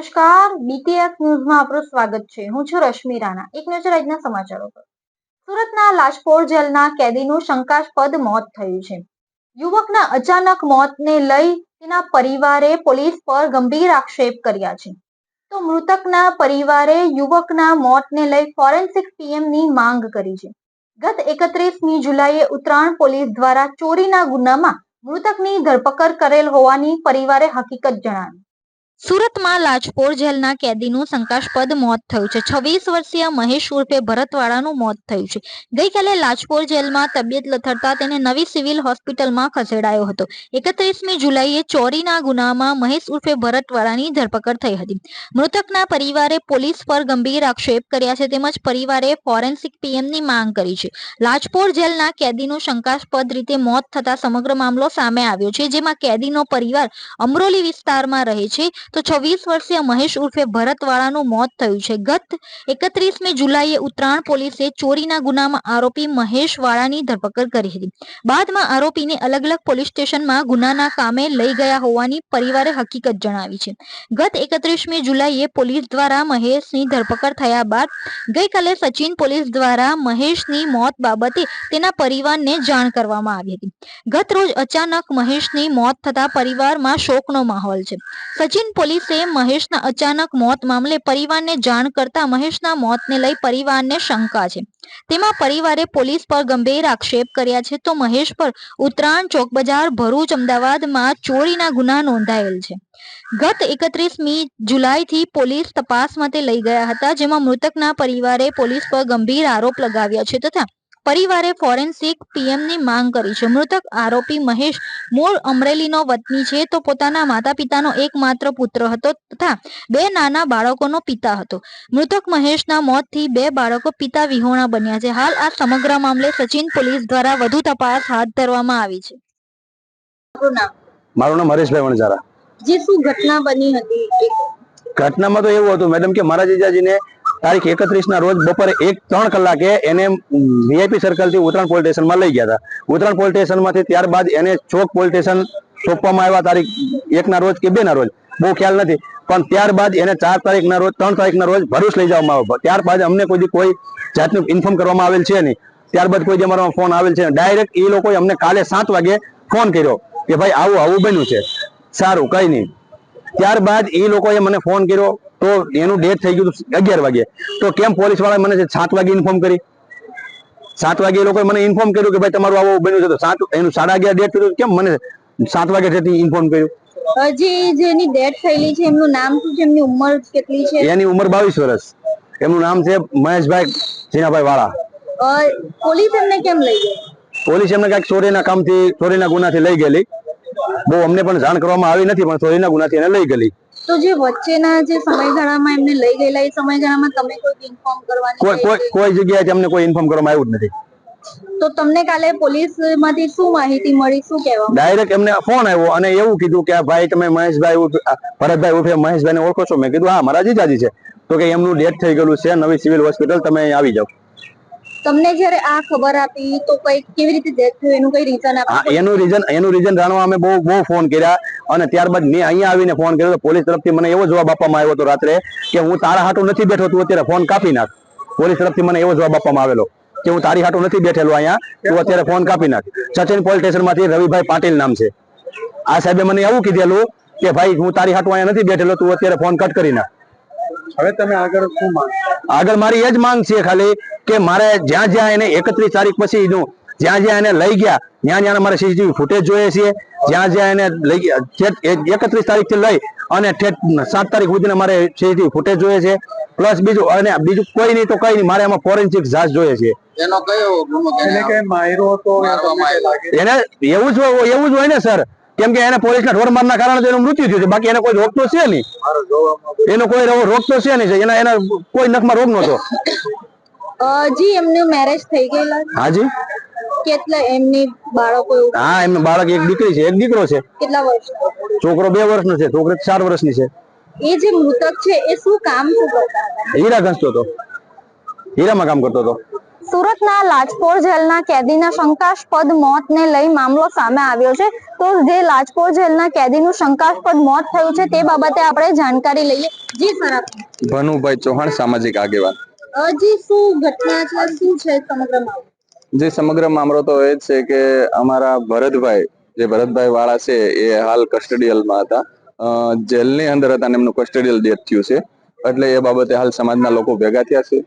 નમસ્કાર. બીટીએસ ન્યૂઝમાં આપનું સ્વાગત છે. હું છું રશ્મિ રાણા. એક નજર આજના સમાચારો પર. સુરતના લાજપોર જેલના કેદીનું શંકાસ્પદ મોત થયું છે. યુવકના અચાનક મોતને લઈ તેના પરિવારે પોલીસ પર ગંભીર આક્ષેપ કર્યા છે. તો મૃતકના પરિવારે યુવકના મોતને લઈ ફોરેન્સિક પીએમની માંગ કરી છે. ગત એકત્રીસમી જુલાઈએ ઉત્તરાયણ પોલીસ દ્વારા ચોરીના ગુનામાં મૃતકની ધરપકડ કરેલ હોવાની પરિવારે હકીકત જણાવી. સુરતમાં લાજપોર જેલના કેદીનું શંકાસ્પદ મોત થયું છે. છવ્વીસ વર્ષીય મહેશ ઉર્ફે ભરતવાળાનું મોત થયું છે. ગઈકાલે લાજપોર જેલમાં તબિયત લથડતા તેને નવી સિવિલ હોસ્પિટલમાં ખસેડાયો હતો. એકત્રીસમી જુલાઈએ ચોરીના ગુનામાં મહેશ ઉર્ફે ભરતવાળાની ધરપકડ થઈ હતી. મૃતકના પરિવારે પોલીસ પર ગંભીર આક્ષેપ કર્યા છે તેમજ પરિવારે ફોરેન્સિક પીએમની માંગ કરી છે. લાજપોર જેલના કેદીનું શંકાસ્પદ રીતે મોત થતા સમગ્ર મામલો સામે આવ્યો છે, જેમાં કેદીનો પરિવાર અમરોલી વિસ્તારમાં રહે છે. તો છવ્વીસ વર્ષીય મહેશ ઉર્ફે ભરતવાળાનું મોત થયું છે. ગત એકત્રીસમી જુલાઈએ ઉત્તરાયણ પોલીસે ચોરીના ગુનામાં આરોપી મહેશ વાળાની ધરપકડ કરી હતી. બાદમાં આરોપીને અલગ અલગ પોલીસ સ્ટેશનમાં ગુનાના કામે લઈ ગયા હોવાની પરિવારે હકીકત જણાવી છે. ગત એકત્રીસમી જુલાઈએ પોલીસ દ્વારા મહેશની ધરપકડ થયા બાદ ગઈકાલે સચિન પોલીસ દ્વારા મહેશની મોત બાબતે તેના પરિવારને જાણ કરવામાં આવી હતી. ગત રોજ અચાનક મહેશની મોત થતા પરિવારમાં શોકનો માહોલ છે. સચિન પોલીસે મહેશના અચાનક મોત મામલે પરિવારને જાણ કરતા મહેશના મોતને લઈ પરિવારને શંકા છે. તેમાં પરિવારે પોલીસ પર ગંભીર આક્ષેપ કર્યા છે તો મહેશ પર ઉત્તરાયણ ચોક બજાર ભરૂચ અમદાવાદમાં ચોરીના ગુના નોંધાયેલ છે. ગત એકત્રીસમી જુલાઈથી પોલીસ તપાસ માટે લઈ ગયા હતા જેમાં મૃતકના પરિવારે પોલીસ પર ગંભીર આરોપ લગાવ્યા છે તથા પરિવારે ફોરેન્સિક પીએમની માંગ કરી છે. મૃતક આરોપી મહેશ મૂળ અમરેલીનો વતની છે તો પોતાના માતા પિતાનો એકમાત્ર પુત્ર હતો તથા બે નાના બાળકોનો પિતા હતો. મૃતક મહેશના મોતથી બે બાળકો પિતા વિહોણા બન્યા છે. હાલ આ સમગ્ર મામલે સચિન પોલીસ દ્વારા વધુ તપાસ હાથ ધરવામાં આવી છે. મારું નામ? હરેશભાઈ વણજારા જે શું ઘટના બની હતી? ઘટનામાં તો એવું હતું મેડમ કે મારા જીજાજીને તારીખ એકત્રીસ ના રોજ બપોરે એક ત્રણ કલાકે એને વીઆઈપી સર્કલથી ઉત્તરાયણ પોલીસ સ્ટેશનમાં લઈ ગયા હતા. ઉત્તરાયણ પોલીસ સ્ટેશનમાંથી ત્યારબાદ એને ચોક પોલીસ સ્ટેશન સોંપવામાં આવ્યા તારીખ એક ના રોજ કે બે ના રોજ. બહુ ખ્યાલ નથી. પણ ત્યારબાદ એને ચાર તારીખ ના રોજ, ત્રણ તારીખ ના રોજ ભરૂચ લઈ જવામાં આવ્યો. ત્યારબાદ અમને કોઈ કોઈ જાતનું ઇન્ફોર્મ કરવામાં આવેલ છે નહીં. ત્યારબાદ કોઈ અમારો ફોન આવેલ છે ડાયરેક્ટ એ લોકોએ અમને કાલે સાત વાગે ફોન કર્યો કે ભાઈ આવું આવું બન્યું છે. સારું, કઈ નહીં. ત્યારબાદ એ લોકોએ મને ફોન કર્યો તો એનું ડેટ થઈ ગયું હતું અગિયાર વાગે. તો કેમ પોલીસવાળા મને સાત વાગે ઇન્ફોર્મ કરી? સાત વાગે એ લોકોએ મને ઇન્ફોર્મ કર્યું કે ભાઈ તમારું આવું બન્યું છે. તો સાત એનું સાડા અગિયાર ડેટ થયું કેમ મને સાત વાગે થતી ઇન્ફોર્મ કર્યું? જે જેની ડેથ થયેલી છે એમનું નામ શું છે? એમની ઉંમર કેટલી છે? એની ઉંમર બાવીસ વર્ષ. એમનું નામ છે મહેશભાઈ જીનાભાઈ વાળા. પોલીસ એમને કેમ લઈ ગઈ? પોલીસ એમને કંઈક ચોરીના કામથી ચોરીના ગુનાથી લઈ ગયેલી. બહુ અમને પણ જાણ કરવામાં આવી નથી પણ ચોરીના ગુનાથી એને લઈ ગયેલી. તો જે વચ્ચેના જે સમયગાળામાં એમને લઈ ગયેલા એ સમયગાળામાં તમે કોઈ ઇન્ફોર્મ કરવાની કોઈ કોઈ કોઈ જગ્યાએથી અમને કોઈ ઇન્ફોર્મ કરવામાં આવ્યું જ નથી. તો તમને કાલે પોલીસમાંથી શું માહિતી મળી? શું કહેવા ડાયરેક્ટ એમને ફોન આવ્યો અને એવું કીધું કે આ ભાઈ તમે મહેશભાઈ ભરતભાઈ ઉર્ફે મહેશભાઈ ને ઓળખો છો? મેં કીધું હા મારા જીજાજી છે. તો કે એમનું ડેથ થઈ ગયેલું છે નવી સિવિલ હોસ્પિટલ તમે આવી જાઓ. તમને જ્યારે આ ખબર આપી તો કઈ કેવી રીતે ડેથ થયું, એનું કઈ રીઝન આપ્યું એનું રીઝન એનું રીઝન જાણવા અમે બહુ બહુ ફોન કર્યા. અને ત્યારબાદ મેં અહીંયા આવીને ફોન કર્યો તો પોલીસ તરફથી મને એવો જવાબ આપવામાં આવ્યો હતો રાત્રે કે હું તારા હાટું નથી બેઠો, તું અત્યારે ફોન કાપી નાખ. પોલીસ તરફથી મને એવો જવાબ આપવામાં આવેલો કે હું તારી હાટું નથી બેઠેલો અહીંયા, તું અત્યારે ફોન કાપી નાખ. સચિન પોલીસ સ્ટેશનમાંથી રવિભાઈ પાટીલ નામ છે. આ સાહેબે મને એવું કીધેલું કે ભાઈ, હું તારી હાટું અહીંયા નથી બેઠેલો, તું અત્યારે ફોન કટ કરી નાખ. હવે તમે આગળ શું માંગ આગળ મારી એ જ માંગ છે ખાલી કે મારે જ્યાં જ્યાં એને એકત્રીસ તારીખ પછી નું જ્યાં જ્યાં એને લઈ ગયા ત્યાં જ્યાં મારે સીસીટીવી ફૂટેજ જોઈએ છે. જ્યાં જ્યાં એને લઈ ગયા એકત્રીસ તારીખથી લઈ અને સાત તારીખ સુધી મારે સીસીટીવી ફૂટેજ જોઈએ છે. પ્લસ બીજું અને બીજું કોઈ નહીં તો કઈ નહીં મારે એમાં ફોરેન્સિક જાંચ જોઈએ છે? એનો એવું જ હોય એવું જ હોય ને સર. કેમ કે એને પોલીસના ઢોર મારના કારણે એનું મૃત્યુ થયું છે. બાકી એને કોઈ રોગ તો છે નહીં. એનો કોઈ રોગ તો છે નહીં એના એના કોઈ નખમાં રોગ નહોતો. જી એમનું મેરેજ થઈ ગયેલા. હાજી કેટલા એમની બાળકો હા એમનું બાળક એક દીકરી છે. એક દીકરો છે. કેટલા વર્ષ છોકરો બે વર્ષનો છે. છોકરી ચાર વર્ષની છે. એ જે મૃતક છે એ શું કામ શું કરતા હીરા ઘસતો હતો. હીરામાં કામ કરતો હતો. સુરતના લાજપોર જેલના કેદીના શંકાસ્પદ મોતને લઈ મામલો સામે આવ્યો છે. તો જે લાજપોર જેલના કેદીનું શંકાસ્પદ મોત થયું છે તે બાબતે આપણે જાણકારી લઈએ. જી સર ભનુભાઈ ચૌહાણ સામાજિક આગેવાન. જી શું ઘટના છે? શું છે સમગ્ર મામલો? જે સમગ્ર મામલો તો એ છે કે અમારા ભરતભાઈ જે ભરતભાઈ વાળા છે એ હાલ કસ્ટડિયલમાં હતા. જેલની અંદર હતા અને એમનું કસ્ટડિયલ ડેથ થયું છે. એટલે એ બાબતે હાલ સમાજના લોકો ભેગા થયા છે.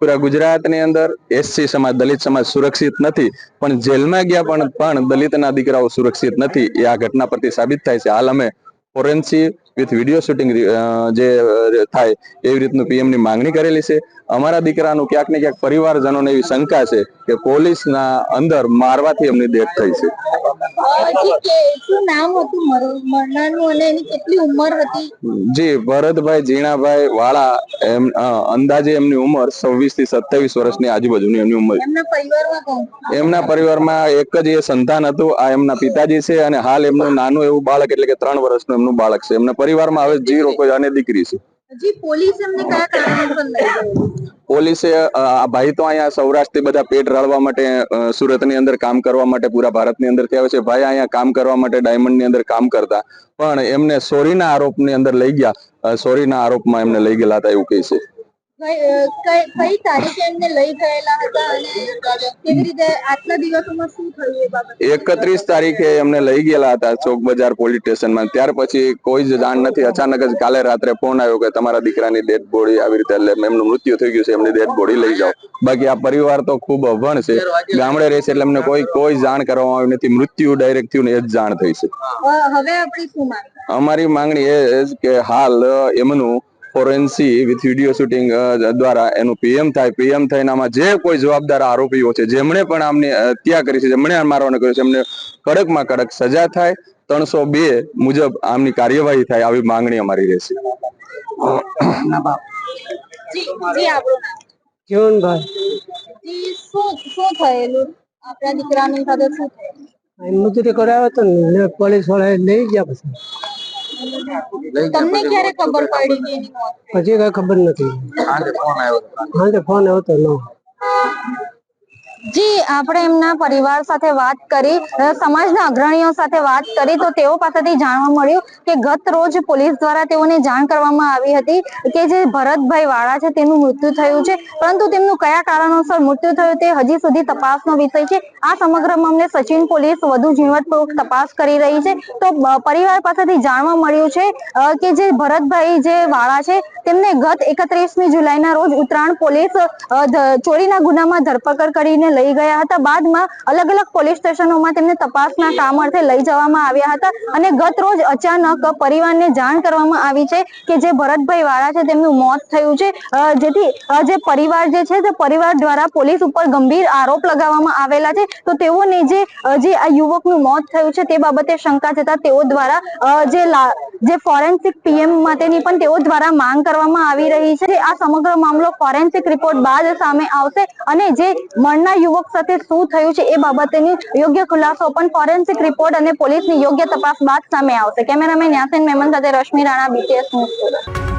પૂરા ગુજરાતની અંદર એસસી સમાજ, દલિત સમાજ સુરક્ષિત નથી. પણ જેલમાં ગયા પણ પણ દલિતના દીકરાઓ સુરક્ષિત નથી. એ આ ઘટના પરથી સાબિત થાય છે. હાલ અમે ફોરેન્સી વિથ વીડિયો શૂટિંગ જે થાય એવી રીતનું પીએમની માંગણી કરેલી છે. અમારા દીકરાનું ક્યાંક ને ક્યાંક પરિવારજનોને એવી શંકા છે કે પોલીસના અંદર મારવાથી એમની ડેથ થઈ છે. જી ભરતભાઈ જીણાભાઈ વાળા એમ અંદાજે એમની ઉંમર છવ્વીસથી સત્યાવીસ વર્ષની આજુબાજુની એમની ઉંમર. એમના પરિવારમાં એમના પરિવારમાં એક જ એ સંતાન હતું આ એમના પિતાજી છે અને હાલ એમનું નાનું એવું બાળક એટલે કે ત્રણ વર્ષનું એમનું બાળક છે. એમના પરિવારમાં હવે જીરો કોઈ અને દીકરી છે. પોલીસ ભાઈ તો અહીંયા સૌરાષ્ટ્રથી બધા પેટ રળવા માટે સુરતની અંદર કામ કરવા માટે પૂરા ભારતની અંદર આવે છે. ભાઈ અહીંયા કામ કરવા માટે ડાયમંડની અંદર કામ કરતા પણ એમને સોરીના આરોપની અંદર લઈ ગયા. સોરીના આરોપમાં એમને લઈ ગયેલા હતા એવું કહે છે. કઈ અ, કઈ કઈ તારીખે એમને લઈ ગયેલા હતા અને કેવી રીતે આટલા દિવસોમાં શું થયું એ બાબતે? એકત્રીસ તારીખે એમને લઈ ગયેલા હતા ચોક બજાર પોલીસ સ્ટેશનમાં. ત્યાર પછી કોઈ જ જાણ નથી. અચાનક જ કાલે રાત્રે ફોન આવ્યો કે તમારા દીકરાની ડેડ બોડી આવી રીતે એમનું મૃત્યુ થઈ ગયું છે એમની ડેડ બોડી લઈ જાઓ. બાકી આ પરિવાર તો ખૂબ અભણ છે. ગામડે રહે છે એટલે એમને કોઈ કોઈ જાણ કરવામાં આવી નથી. મૃત્યુ ડાયરેક્ટ થયું ને એ જ જાણ થઈ છે. હવે આપણી શું માંગ? અમારી માંગણી એ કે હાલ એમનું ફોરેન્સી વિથ વીડિયો શૂટિંગ દ્વારા એનું પીએમ થાય. પીએમ થઈને આમાં જે કોઈ જવાબદાર આરોપીઓ છે જેમણે પણ આમની હત્યા કરી છે જેમણે મારવાનું કર્યું છે એમને કડકમાં કડક સજા થાય ત્રણસો બે મુજબ આમની કાર્યવાહી થાય આવી માંગણી અમારી રહેશે. જી જી આપણું નામ જીવનભાઈ શું શું થયેલું આપણા દીકરાની સાથે શું થયેલું મજૂરી કરાવ્યો તો પોલીસવાળા લઈ ગયા પછી. તમને ક્યારે ખબર પડી કે એની મોત થઈ? પછી કઈ ખબર નથી. સાંજે ફોન આવ્યો તો. નો જી, આપણે એમના પરિવાર સાથે વાત કરી સમાજના અગ્રણીઓ સાથે વાત કરી, તો તેઓ પાસેથી જાણવા મળ્યું કે ગત રોજ પોલીસ દ્વારા તેઓને જાણ કરવામાં આવી હતી કે જે ભરતભાઈ વાળા છે તેનું મૃત્યુ થયું છે. પરંતુ તેમનું કયા કારણોસર મૃત્યુ થયું તે હજી સુધી તપાસનો વિષય છે. આ સમગ્ર મામલે સચિન પોલીસ વધુ ઝીણવટપૂર્વક તપાસ કરી રહી છે. તો પરિવાર પાસેથી જાણવા મળ્યું છે કે જે ભરતભાઈ જે વાળા છે, તેમને ગત એકત્રીસમી જુલાઈના રોજ ઉત્તરાયણ પોલીસ ચોરીના ગુનામાં ધરપકડ કરીને લઈ ગયા હતા. બાદમાં અલગ અલગ પોલીસ સ્ટેશનોમાં તેમને તપાસના કામ અર્થે લઈ જવામાં આવ્યા હતા અને ગત રોજ અચાનક પરિવારને જાણ કરવામાં આવી છે કે જે ભરતભાઈ વાળા છે તેમનું મોત થયું છે. જેથી જે પરિવાર જે છે તે પરિવાર દ્વારા પોલીસ ઉપર ગંભીર આરોપ લગાવવામાં આવેલા છે. તો તેઓને જે જે આ યુવકનું મોત થયું છે તે બાબતે શંકા જતા તેઓ દ્વારા જે જે ફોરેન્સિક પીએમ માટેની પણ તેઓ દ્વારા માંગ કરવામાં આવી રહી છે. આ સમગ્ર મામલો ફોરેન્સિક રિપોર્ટ બાદ સામે આવશે અને જે મણના યુવક સાથે શું થયું છે એ બાબતેની યોગ્ય ખુલાસો પણ ફોરેન્સિક રિપોર્ટ અને પોલીસની યોગ્ય તપાસ બાદ સામે આવશે. કેમેરામેન યાસીન મેમન સાથે રશ્મિ રાણા બીટીએસ ન્યૂઝ